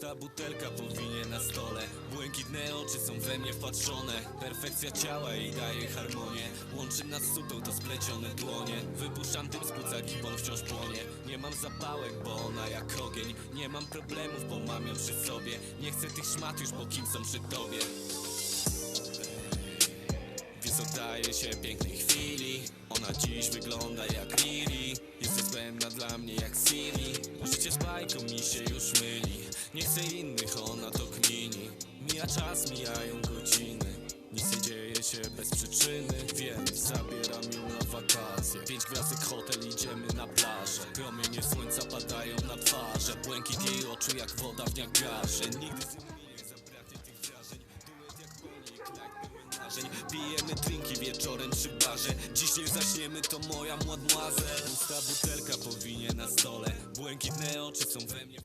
butelka powinie na stole. Błękitne oczy są we mnie wpatrzone. Perfekcja ciała i daje harmonię. Łączy nas sutą to splecione dłonie. Wypuszczam tym z kucaki, bo on wciąż płonie. Nie mam zapałek, bo ona jak ogień. Nie mam problemów, bo mam ją przy sobie. Nie chcę tych szmat już, bo kim są przy tobie? Więc oddaję się pięknej chwili. Ona dziś wygląda jak Riri. Jest niezbędna dla mnie Życie z bajką mi się już myli. Nie chcę innych, ona to kmini. Mija czas, mijają godziny. Nic nie dzieje się bez przyczyny. Wiem, zabieram ją na wakacje. Pięć gwiazdek hotel, idziemy na plażę. Promienie słońca padają na twarze. Błękit jej oczu jak woda w Niagarze Nigdy z nimi nie zabraknie tych wrażeń. Duet jak Bonnie pełen marzeń Pijemy drinki wieczorem przy barze. Nie zaśniemy, to moja mademoiselle. Pusta butelka powinie na stole. Błękitne oczy są we mnie